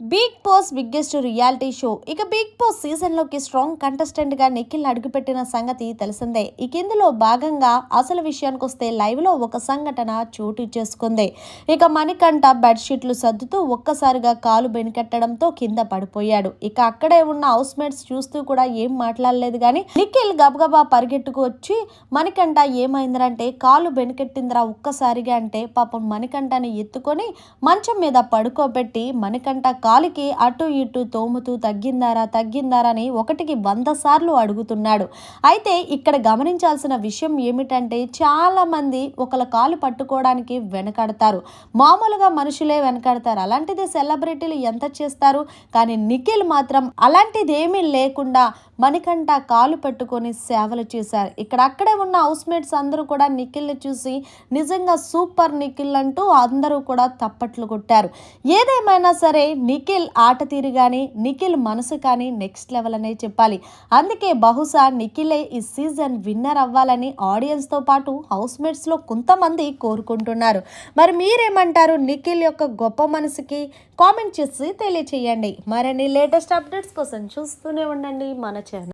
Big Boss biggest reality show ఇక Big Boss సీజన్లోకి strong కంటెస్టెంట్గా నిఖిల్ అడుగుపెట్టిన సంగతి తెలిసిందే. ఇక ఇందులో భాగంగా అసలు విషయానికి వస్తే లైవ్లో ఒక సంఘటన చోటు చేసుకుంది. ఇక మణికంఠ బెడ్షీట్లు సర్దుతూ ఒక్కసారిగా కాలు బెనికెట్టడంతో కింద పడిపోయాడు. ఇక అక్కడే ఉన్న హౌస్ మేట్స్ చూస్తూ కూడా ఏం మాట్లాడలేదు కానీ నిఖిల్ గబగబా పరిగెట్టుకు వచ్చి మణికంఠ ఏమైందంటే కాలు బెనికెట్టిందిరా ఒక్కసారిగా అంటే? పాపం మణికంఠని ఎత్తుకొని మంచం మీద పడుకోబెట్టి మణికంఠ కాలికి అటు ఇటు తోముతూ తగ్గిందారా తగ్గిందారా అని ఒకటికి వంద సార్లు అడుగుతున్నాడు. అయితే ఇక్కడ గమనించాల్సిన విషయం ఏమిటంటే చాలామంది ఒకళ్ళ కాలు పట్టుకోవడానికి వెనకడతారు. మామూలుగా మనుషులే వెనకడతారు. అలాంటిది సెలబ్రిటీలు ఎంత చేస్తారు? కానీ నిఖిల్ మాత్రం అలాంటిదేమీ లేకుండా మణికంఠ కాలు పెట్టుకొని సేవలు చేశారు. ఇక్కడ అక్కడే ఉన్న హౌస్ మేట్స్ అందరూ కూడా నిఖిల్ని చూసి నిజంగా సూపర్ నిఖిల్ అంటూ అందరూ కూడా తప్పట్లు కొట్టారు. ఏదేమైనా సరే నిఖిల్ ఆట తీరు కానీ నిఖిల్ మనసు కానీ నెక్స్ట్ లెవెల్ అనే చెప్పాలి. అందుకే బహుశా నిఖిలే ఈ సీజన్ విన్నర్ అవ్వాలని ఆడియన్స్తో పాటు హౌస్మేట్స్లో కొంతమంది కోరుకుంటున్నారు. మరి మీరేమంటారు నిఖిల్ యొక్క గొప్ప మనసుకి? కామెంట్ చేసి తెలియచేయండి. మరిన్ని లేటెస్ట్ అప్డేట్స్ కోసం చూస్తూనే ఉండండి. మన channel.